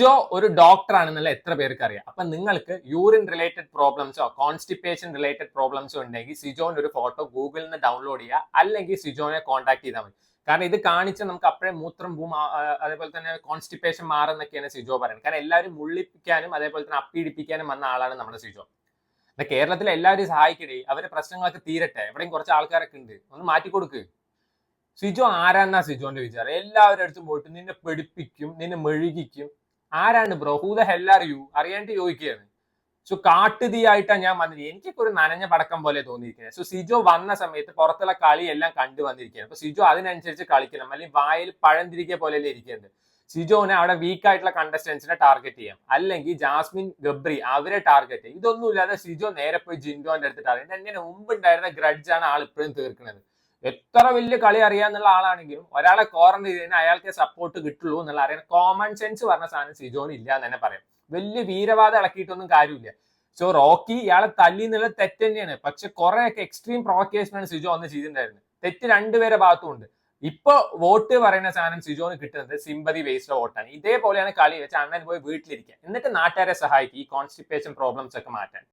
സിജോ ഒരു ഡോക്ടർ ആണെന്നുള്ള എത്ര പേർക്ക് അറിയാം? അപ്പൊ നിങ്ങൾക്ക് യൂറിൻ റിലേറ്റഡ് പ്രോബ്ലംസോ കോൺസ്റ്റിപ്പേഷൻ റിലേറ്റഡ് പ്രോബ്ലംസോ ഉണ്ടെങ്കിൽ സിജോന്റെ ഒരു ഫോട്ടോ ഗൂഗിളിൽ നിന്ന് ഡൗൺലോഡ് ചെയ്യുക. അല്ലെങ്കിൽ സിജോനെ കോൺടാക്ട് ചെയ്താൽ മതി. കാരണം ഇത് കാണിച്ച് നമുക്ക് അപ്പോഴേ മൂത്രം ഭൂമ അതേപോലെ തന്നെ കോൺസ്റ്റിപ്പേഷൻ മാറുന്നൊക്കെയാണ് സിജോ പറയുന്നത്. കാരണം എല്ലാവരും മുള്ളിപ്പിക്കാനും അതേപോലെ തന്നെ അപ്പീടിപ്പിക്കാനും വന്ന ആളാണ് നമ്മുടെ സിജോ. കേരളത്തിലെ എല്ലാവരും സഹായിക്കണേ അവരെ പ്രശ്നങ്ങളൊക്കെ തീരട്ടെ. എവിടെയും കുറച്ച് ആൾക്കാരൊക്കെ ഉണ്ട്. ഒന്ന് മാറ്റി കൊടുക്ക്. സിജോ ആരാന്നാ സിജോന്റെ വിചാരം? എല്ലാവരുടെ അടുത്തും പോയിട്ട് നിന്നെ പെടിപ്പിക്കും നിന്നെ മെഴുകിക്കും. ആരാണ് bro? Who the hell are you അറിയാണ്ട് ചോദിക്കുകയാണ്. സോ കാട്ടുതീയായിട്ടാണ് ഞാൻ വന്നത് എനിക്കൊക്കെ ഒരു നനഞ്ഞ പടക്കം പോലെ തോന്നിയിരിക്കുന്നത് സോ സിജോ വന്ന സമയത്ത് പുറത്തുള്ള കളി എല്ലാം കണ്ടു വന്നിരിക്കുകയാണ്. അപ്പൊ സിജോ അതിനനുസരിച്ച് കളിക്കണം. അല്ലെങ്കിൽ വായിൽ പഴം തിരികെ പോലെയല്ലേ ഇരിക്കുന്നത് സിജോനെ അവിടെ വീക്ക് ആയിട്ടുള്ള കണ്ടസ്റ്റൻസിനെ ടാർഗറ്റ് ചെയ്യാം. അല്ലെങ്കിൽ ജാസ്മിൻ ഗബ്രി അവരെ ടാർഗറ്റ് ചെയ്യും. ഇതൊന്നുമില്ലാതെ സിജോ നേരെ പോയി ജിൻഡോന്റെ അടുത്ത് ടാർഗറ്റ് എങ്ങനെ മുമ്പ് ഉണ്ടായിരുന്ന ഗ്രഡ്ജാണ് ആൾ ഇപ്പോഴും തീർക്കുന്നത്. എത്ര വലിയ കളി അറിയാന്നുള്ള ആളാണെങ്കിലും ഒരാളെ ക്വാറന്റൈൻ ചെയ്യുന്ന അയാൾക്ക് സപ്പോർട്ട് കിട്ടുള്ളൂ എന്നുള്ള അറിയാൻ കോമൺ സെൻസ് പറഞ്ഞ സാധനം സിജോന് ഇല്ല എന്ന് തന്നെ പറയാം. വലിയ വീരവാദം ഇളക്കിയിട്ടൊന്നും കാര്യമില്ല. സോ റോക്കി ഇയാളെ തല്ലി എന്നുള്ള തെറ്റ് തന്നെയാണ്. പക്ഷെ കുറെയൊക്കെ എക്സ്ട്രീം പ്രൊവക്കേഷനാണ് സിജോ അന്ന് ചെയ്തിട്ടുണ്ടായിരുന്നത്. തെറ്റ് രണ്ടുപേരെ ഭാഗത്തും ഉണ്ട്. ഇപ്പൊ വോട്ട് പറയുന്ന സാധനം സിജോന് കിട്ടുന്നത് സിമ്പതി ബേസ്ഡ് വോട്ടാണ്. ഇതേപോലെയാണ് കളി വെച്ച് അണ്ണൻ പോയി വീട്ടിലിരിക്കുക. എന്നിട്ട് നാട്ടുകാരെ സഹായിക്കും. ഈ കോൺസ്റ്റിപ്പേഷൻ പ്രോബ്ലംസ് ഒക്കെ മാറ്റാൻ.